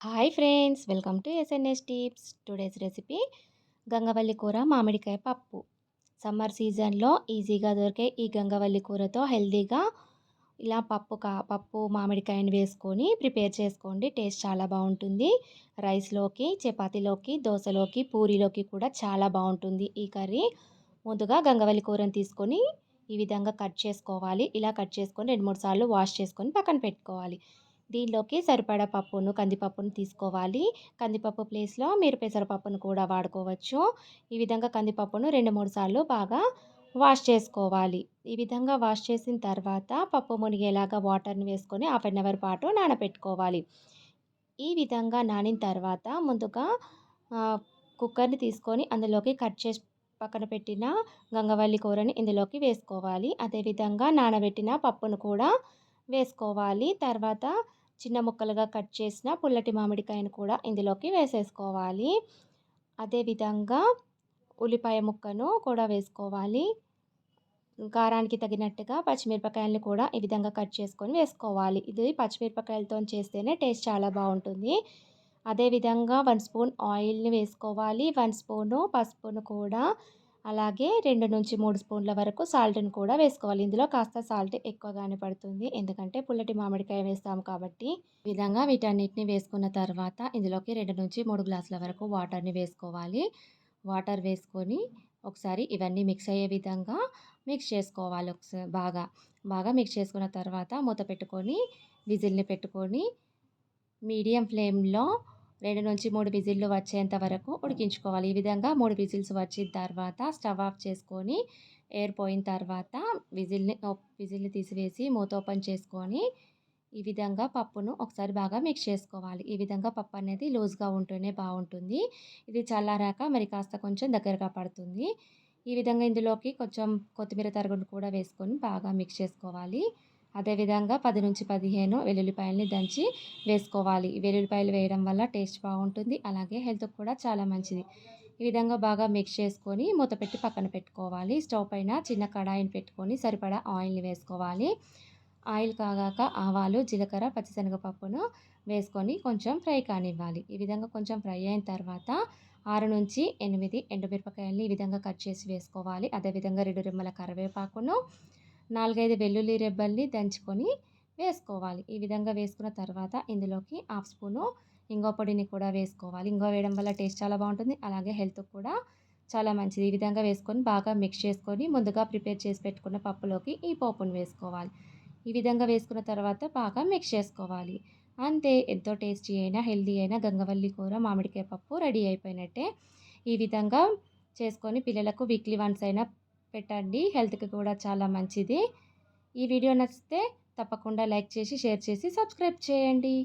Hi friends! Welcome to SNS tips today's recipe గంగవల్లి కూర మామిడికాయ పప్పు. సమ్మర్ సీజన్లో ఈజీగా దొరికే ఈ గంగవల్లి కూరతో హెల్తీగా ఇలా పప్పు కా పప్పు మామిడికాయని వేసుకొని ప్రిపేర్ చేసుకోండి. టేస్ట్ చాలా బాగుంటుంది. రైస్లోకి చపాతీలోకి దోశలోకి పూరీలోకి కూడా చాలా బాగుంటుంది ఈ కర్రీ. ముందుగా గంగవల్లి కూరని తీసుకొని ఈ విధంగా కట్ చేసుకోవాలి. ఇలా కట్ చేసుకొని రెండు మూడు సార్లు వాష్ చేసుకొని పక్కన పెట్టుకోవాలి. దీనిలోకి సరిపడా పప్పును కందిపప్పును తీసుకోవాలి. కందిపప్పు ప్లేస్లో మీరు పెసరపప్పును కూడా వాడుకోవచ్చు. ఈ విధంగా కందిపప్పును రెండు మూడు సార్లు బాగా వాష్ చేసుకోవాలి. ఈ విధంగా వాష్ చేసిన తర్వాత పప్పు మునిగేలాగా వాటర్ని వేసుకొని హాఫ్ అన్ అవర్ పాటు నానబెట్టుకోవాలి. ఈ విధంగా నానిన తర్వాత ముందుగా కుక్కర్ని తీసుకొని అందులోకి కట్ చేసి పక్కన పెట్టిన గంగవల్లి కూరని ఇందులోకి వేసుకోవాలి. అదేవిధంగా నానబెట్టిన పప్పును కూడా వేసుకోవాలి. తర్వాత చిన్న ముక్కలుగా కట్ చేసిన పుల్లటి మామిడికాయను కూడా ఇందులోకి వేసేసుకోవాలి. అదేవిధంగా ఉల్లిపాయ ముక్కను కూడా వేసుకోవాలి. కారానికి తగినట్టుగా పచ్చిమిరపకాయలను కూడా ఈ విధంగా కట్ చేసుకొని వేసుకోవాలి. ఇది పచ్చిమిరపకాయలతో చేస్తేనే టేస్ట్ చాలా బాగుంటుంది. అదేవిధంగా వన్ స్పూన్ ఆయిల్ని వేసుకోవాలి. వన్ స్పూను పసుపును కూడా అలాగే రెండు నుంచి మూడు స్పూన్ల వరకు సాల్ట్ని కూడా వేసుకోవాలి. ఇందులో కాస్త సాల్ట్ ఎక్కువగానే పడుతుంది. ఎందుకంటే పుల్లటి మామిడికాయ వేస్తాము కాబట్టి ఈ విధంగా వీటన్నిటిని వేసుకున్న తర్వాత ఇందులోకి రెండు నుంచి మూడు గ్లాసుల వరకు వాటర్ని వేసుకోవాలి. వాటర్ వేసుకొని ఒకసారి ఇవన్నీ మిక్స్ అయ్యే విధంగా మిక్స్ చేసుకోవాలి ఒకసారి బాగా. బాగా మిక్స్ చేసుకున్న తర్వాత మూత పెట్టుకొని విజిల్ని పెట్టుకొని మీడియం ఫ్లేమ్లో రెండు నుంచి మూడు విజిల్లు వచ్చేంత వరకు ఉడికించుకోవాలి. ఈ విధంగా మూడు విజిల్స్ వచ్చిన తర్వాత స్టవ్ ఆఫ్ చేసుకొని ఎయిర్ పోయిన తర్వాత విజిల్ని విజిల్ని తీసివేసి మూత ఓపెన్ చేసుకొని ఈ విధంగా పప్పును ఒకసారి బాగా మిక్స్ చేసుకోవాలి. ఈ విధంగా పప్పు అనేది లూజ్గా ఉంటేనే బాగుంటుంది. ఇది చల్లారాక మరి కాస్త కొంచెం దగ్గరగా పడుతుంది. ఈ విధంగా ఇందులోకి కొంచెం కొత్తిమీర తరుగును కూడా వేసుకొని బాగా మిక్స్ చేసుకోవాలి. అదేవిధంగా పది నుంచి పదిహేను వెల్లుల్లిపాయలని దంచి వేసుకోవాలి. వెల్లుల్లిపాయలు వేయడం వల్ల టేస్ట్ బాగుంటుంది. అలాగే హెల్త్కి కూడా చాలా మంచిది. ఈ విధంగా బాగా మిక్స్ చేసుకొని మూత పెట్టి పక్కన పెట్టుకోవాలి. స్టవ్ పైన చిన్న కడాయిని పెట్టుకొని సరిపడా ఆయిల్ని వేసుకోవాలి. ఆయిల్ కాగాక ఆవాలు జీలకర్ర పచ్చిశనగపప్పును వేసుకొని కొంచెం ఫ్రై కానివ్వాలి. ఈ విధంగా కొంచెం ఫ్రై అయిన తర్వాత ఆరు నుంచి ఎనిమిది ఎండుమిరపకాయలని ఈ విధంగా కట్ చేసి వేసుకోవాలి. అదేవిధంగా రెండు రెమ్మల కరివేపాకును నాలుగైదు వెల్లుల్లి రెబ్బల్ని దంచుకొని వేసుకోవాలి. ఈ విధంగా వేసుకున్న తర్వాత ఇందులోకి హాఫ్ స్పూను ఇంగో పొడిని కూడా వేసుకోవాలి. ఇంగో వేయడం వల్ల టేస్ట్ చాలా బాగుంటుంది. అలాగే హెల్త్ కూడా చాలా మంచిది. ఈ విధంగా వేసుకొని బాగా మిక్స్ చేసుకొని ముందుగా ప్రిపేర్ చేసి పెట్టుకున్న పప్పులోకి ఈ పోపును వేసుకోవాలి. ఈ విధంగా వేసుకున్న తర్వాత బాగా మిక్స్ చేసుకోవాలి. అంతే ఎంతో టేస్టీ అయినా హెల్దీ అయినా గంగవల్లి కూర మామిడికాయ పప్పు రెడీ అయిపోయినట్టే. ఈ విధంగా చేసుకొని పిల్లలకు వీక్లీ వన్స్ అయినా పెట్టండి. హెల్త్కి కూడా చాలా మంచిది. ఈ వీడియో నచ్చితే తప్పకుండా లైక్ చేసి షేర్ చేసి సబ్స్క్రైబ్ చేయండి.